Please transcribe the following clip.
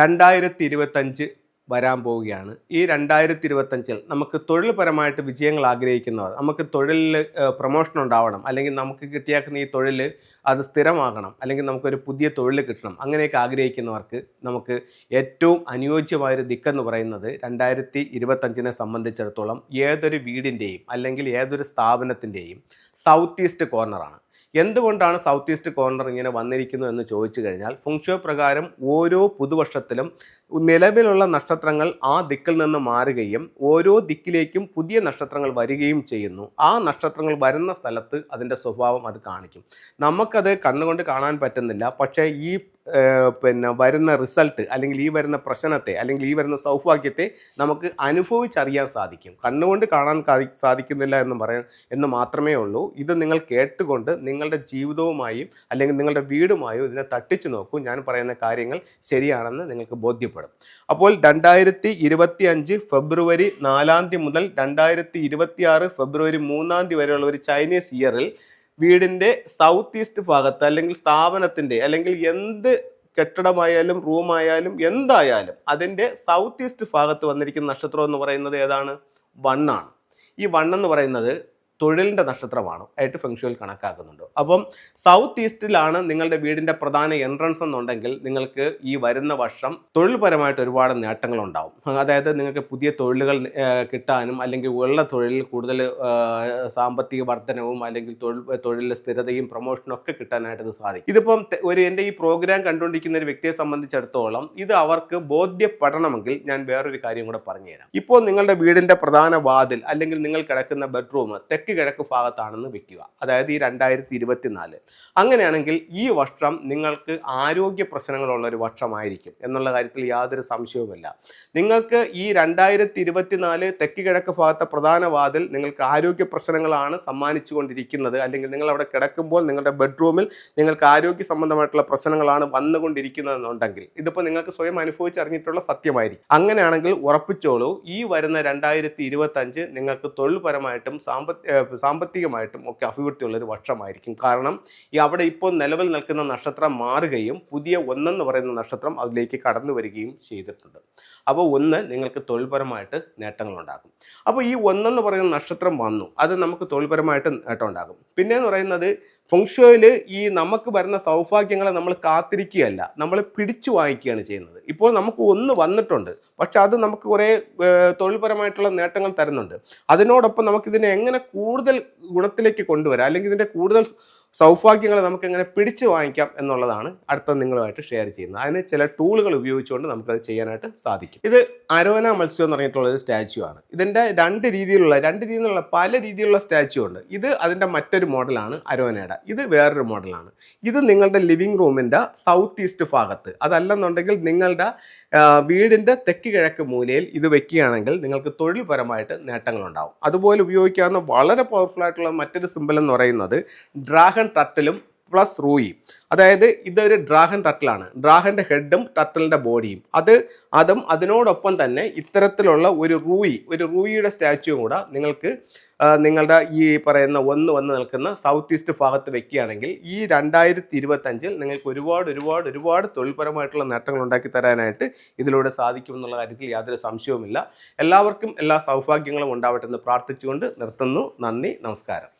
രണ്ടായിരത്തി ഇരുപത്തഞ്ച് വരാൻ പോവുകയാണ്. ഈ രണ്ടായിരത്തി ഇരുപത്തഞ്ചിൽ നമുക്ക് തൊഴിൽപരമായിട്ട് വിജയങ്ങൾ ആഗ്രഹിക്കുന്നവർ നമുക്ക് തൊഴിലിൽ പ്രൊമോഷൻ ഉണ്ടാവണം അല്ലെങ്കിൽ നമുക്ക് കിട്ടിയാക്കുന്ന ഈ തൊഴിൽ അത് സ്ഥിരമാകണം അല്ലെങ്കിൽ നമുക്കൊരു പുതിയ തൊഴിൽ കിട്ടണം അങ്ങനെയൊക്കെ ആഗ്രഹിക്കുന്നവർക്ക് നമുക്ക് ഏറ്റവും അനുയോജ്യമായൊരു ദിക്കെന്ന് പറയുന്നത് രണ്ടായിരത്തി ഇരുപത്തഞ്ചിനെ സംബന്ധിച്ചിടത്തോളം ഏതൊരു വീടിന്റെയും അല്ലെങ്കിൽ ഏതൊരു സ്ഥാപനത്തിന്റെയും സൗത്ത് ഈസ്റ്റ് കോർണറാണ് എന്തുകൊണ്ടാണ് സൗത്ത് ഈസ്റ്റ് കോർണർ ഇങ്ങനെ വന്നിരിക്കുന്നു എന്ന് ചോദിച്ചു കഴിഞ്ഞാൽ ഫുങ്ഷോ പ്രകാരം ഓരോ പുതുവർഷത്തിലും നിലവിലുള്ള നക്ഷത്രങ്ങൾ ആ ദിക്കിൽ നിന്ന് മാറുകയും ഓരോ ദിക്കിലേക്കും പുതിയ നക്ഷത്രങ്ങൾ വരികയും ചെയ്യുന്നു. ആ നക്ഷത്രങ്ങൾ വരുന്ന സ്ഥലത്ത് അതിന്റെ സ്വഭാവം അത് കാണിക്കും. നമുക്കത് കണ്ണുകൊണ്ട് കാണാൻ പറ്റുന്നില്ല. പക്ഷേ ഈ പിന്നെ വരുന്ന റിസൾട്ട് അല്ലെങ്കിൽ ഈ വരുന്ന പ്രശ്നത്തെ അല്ലെങ്കിൽ ഈ വരുന്ന സൗഭാഗ്യത്തെ നമുക്ക് അനുഭവിച്ചറിയാൻ സാധിക്കും. കണ്ണുകൊണ്ട് കാണാൻ സാധിക്കുന്നില്ല എന്ന് പറയാൻ എന്ന് മാത്രമേ ഉള്ളൂ. ഇത് നിങ്ങൾ കേട്ടുകൊണ്ട് നിങ്ങളുടെ ജീവിതവുമായും അല്ലെങ്കിൽ നിങ്ങളുടെ വീടുമായും ഇതിനെ തട്ടിച്ചു നോക്കൂ. ഞാൻ പറയുന്ന കാര്യങ്ങൾ ശരിയാണെന്ന് നിങ്ങൾക്ക് ബോധ്യപ്പെടും. അപ്പോൾ രണ്ടായിരത്തി ഇരുപത്തി അഞ്ച് ഫെബ്രുവരി നാലാം തീയതി മുതൽ രണ്ടായിരത്തി ഇരുപത്തി ആറ് ഫെബ്രുവരി മൂന്നാം തീയതി വരെയുള്ള ഒരു ചൈനീസ് ഇയറിൽ വീടിന്റെ സൗത്ത് ഈസ്റ്റ് ഭാഗത്ത് അല്ലെങ്കിൽ സ്ഥാപനത്തിന്റെ അല്ലെങ്കിൽ എന്ത് കെട്ടിടമായാലും റൂമായാലും എന്തായാലും അതിന്റെ സൗത്ത് ഈസ്റ്റ് ഭാഗത്ത് വന്നിരിക്കുന്ന നക്ഷത്രം എന്ന് പറയുന്നത് ഏതാണ്? വണ്ണാണ്. ഈ വണ്ണെന്ന് പറയുന്നത് തൊഴിലിന്റെ നക്ഷത്രമാണ് ആയിട്ട് ഫെങ്ഷുവൽ കണക്കാക്കുന്നുണ്ട്. അപ്പം സൗത്ത് ഈസ്റ്റിലാണ് നിങ്ങളുടെ വീടിന്റെ പ്രധാന എൻട്രൻസ് എന്നുണ്ടെങ്കിൽ നിങ്ങൾക്ക് ഈ വരുന്ന വർഷം തൊഴിൽപരമായിട്ട് ഒരുപാട് നേട്ടങ്ങൾ ഉണ്ടാവും അതായത് നിങ്ങൾക്ക് പുതിയ തൊഴിലുകൾ കിട്ടാനും അല്ലെങ്കിൽ ഉള്ള തൊഴിൽ കൂടുതൽ സാമ്പത്തിക വർധനവും അല്ലെങ്കിൽ തൊഴിൽ തൊഴിലിലെ സ്ഥിരതയും പ്രൊമോഷനും ഒക്കെ കിട്ടാനായിട്ട് ഇത് സാധിക്കും. ഇതിപ്പം ഒരു എന്റെ ഈ പ്രോഗ്രാം കണ്ടുകൊണ്ടിരിക്കുന്ന ഒരു വ്യക്തിയെ സംബന്ധിച്ചിടത്തോളം ഇത് അവർക്ക് ബോധ്യപ്പെടണമെങ്കിൽ ഞാൻ വേറൊരു കാര്യം കൂടെ പറഞ്ഞുതരാം. ഇപ്പോൾ നിങ്ങളുടെ വീടിന്റെ പ്രധാന വാതിൽ അല്ലെങ്കിൽ നിങ്ങൾ കിടക്കുന്ന ബെഡ്റൂം തെക്ക് കിഴക്ക് ഭാഗത്താണെന്ന് വെക്കുക. അതായത് ഈ രണ്ടായിരത്തി ഇരുപത്തിനാല് അങ്ങനെയാണെങ്കിൽ ഈ വർഷം നിങ്ങൾക്ക് ആരോഗ്യ പ്രശ്നങ്ങളുള്ള ഒരു വർഷമായിരിക്കും എന്നുള്ള കാര്യത്തിൽ യാതൊരു സംശയവുമില്ല. നിങ്ങൾക്ക് ഈ രണ്ടായിരത്തി ഇരുപത്തിനാല് തെക്ക് കിഴക്ക് ഭാഗത്തെ പ്രധാന വാതിൽ നിങ്ങൾക്ക് ആരോഗ്യ പ്രശ്നങ്ങളാണ് സമ്മാനിച്ചു കൊണ്ടിരിക്കുന്നത് അല്ലെങ്കിൽ നിങ്ങൾ അവിടെ കിടക്കുമ്പോൾ നിങ്ങളുടെ ബെഡ്റൂമിൽ നിങ്ങൾക്ക് ആരോഗ്യ സംബന്ധമായിട്ടുള്ള പ്രശ്നങ്ങളാണ് വന്നുകൊണ്ടിരിക്കുന്നതെന്നുണ്ടെങ്കിൽ ഇതിപ്പോൾ നിങ്ങൾക്ക് സ്വയം അനുഭവിച്ചറിഞ്ഞിട്ടുള്ള സത്യമായിരിക്കും. അങ്ങനെയാണെങ്കിൽ ഉറപ്പിച്ചോളൂ ഈ വരുന്ന രണ്ടായിരത്തി ഇരുപത്തഞ്ച് നിങ്ങൾക്ക് തൊഴിൽപരമായിട്ടും സാമ്പത്തി ഏഹ് സാമ്പത്തികമായിട്ടും ഒക്കെ അഭിവൃദ്ധിയുള്ളൊരു വർഷമായിരിക്കും. കാരണം ഈ അവിടെ ഇപ്പോൾ നിലവിൽ നിൽക്കുന്ന നക്ഷത്രം മാറുകയും പുതിയ ഒന്നെന്ന് പറയുന്ന നക്ഷത്രം അതിലേക്ക് കടന്നു വരികയും ചെയ്തിട്ടുണ്ട്. അപ്പോൾ ഒന്ന് നിങ്ങൾക്ക് തൊഴിൽപരമായിട്ട് നേട്ടങ്ങളുണ്ടാകും അപ്പോൾ ഈ ഒന്നെന്ന് പറയുന്ന നക്ഷത്രം വന്നു. അത് നമുക്ക് തൊഴിൽപരമായിട്ട് നേട്ടം ഉണ്ടാകും. പിന്നെ എന്ന് പറയുന്നത് ഫുങ്ഷോയിൽ ഈ നമുക്ക് വരുന്ന സൗഭാഗ്യങ്ങളെ നമ്മൾ കാത്തിരിക്കുകയല്ല. നമ്മൾ പിടിച്ചു വാങ്ങിക്കുകയാണ് ചെയ്യുന്നത്. ഇപ്പോൾ നമുക്ക് ഒന്ന് വന്നിട്ടുണ്ട്. പക്ഷെ അത് നമുക്ക് കുറേ തൊഴിൽപരമായിട്ടുള്ള നേട്ടങ്ങൾ തരുന്നുണ്ട്. അതിനോടൊപ്പം നമുക്കിതിനെ എങ്ങനെ കൂടുതൽ ഗുണത്തിലേക്ക് കൊണ്ടുവരാം? അല്ലെങ്കിൽ ഇതിന്റെ കൂടുതൽ സൗഭാഗ്യങ്ങളെ നമുക്ക് എങ്ങനെ പിടിച്ചു വാങ്ങിക്കാം എന്നുള്ളതാണ് അടുത്ത നിങ്ങളുമായിട്ട് ഷെയർ ചെയ്യുന്നത്. അതിന് ചില ടൂളുകൾ ഉപയോഗിച്ചുകൊണ്ട് നമുക്കത് ചെയ്യാനായിട്ട് സാധിക്കും. ഇത് അരോന മത്സ്യം എന്ന് പറഞ്ഞിട്ടുള്ള ഒരു സ്റ്റാച്യു ആണ്. ഇതിന്റെ രണ്ട് രീതിയിലുള്ള രണ്ട് രീതിയിലുള്ള പല രീതിയിലുള്ള സ്റ്റാച്യു ഉണ്ട്. ഇത് അതിന്റെ മറ്റൊരു മോഡലാണ് അരോനയുടെ. ഇത് വേറൊരു മോഡലാണ് ഇത് നിങ്ങളുടെ ലിവിംഗ് റൂമിന്റെ സൗത്ത് ഈസ്റ്റ് ഭാഗത്ത്. അതല്ലെന്നുണ്ടെങ്കിൽ നിങ്ങളുടെ വീടിന്റെ തെക്ക് കിഴക്ക് മൂലയിൽ ഇത് വെക്കുകയാണെങ്കിൽ നിങ്ങൾക്ക് തൊഴിൽപരമായിട്ട് നേട്ടങ്ങളുണ്ടാവും. അതുപോലെ ഉപയോഗിക്കാവുന്ന വളരെ പവർഫുൾ ആയിട്ടുള്ള മറ്റൊരു സിമ്പിൾ എന്ന് പറയുന്നത് ഡ്രാഗൺ ടട്ടിലും പ്ലസ് റൂയി അതായത് ഇതൊരു ഡ്രാഗൺ ടട്ടിലാണ് ഡ്രാഗന്റെ ഹെഡും ടട്ടിലിന്റെ ബോഡിയും അത് അതും അതിനോടൊപ്പം തന്നെ ഇത്തരത്തിലുള്ള ഒരു റൂയി ഒരു റൂയിയുടെ സ്റ്റാച്ചുവും കൂടെ നിങ്ങൾക്ക് നിങ്ങളുടെ ഈ പറയുന്ന ഒന്ന് വന്ന് നിൽക്കുന്ന സൗത്ത് ഈസ്റ്റ് ഭാഗത്ത് വെക്കുകയാണെങ്കിൽ ഈ രണ്ടായിരത്തി ഇരുപത്തഞ്ചിൽ നിങ്ങൾക്ക് ഒരുപാട് ഒരുപാട് ഒരുപാട് തൊഴിൽപരമായിട്ടുള്ള നേട്ടങ്ങൾ ഉണ്ടാക്കി തരാനായിട്ട് ഇതിലൂടെ സാധിക്കും എന്നുള്ള കാര്യത്തിൽ യാതൊരു സംശയവുമില്ല. എല്ലാവർക്കും എല്ലാ സൗഭാഗ്യങ്ങളും ഉണ്ടാവട്ടെ എന്ന് പ്രാർത്ഥിച്ചുകൊണ്ട് നിർത്തുന്നു. നന്ദി നമസ്കാരം.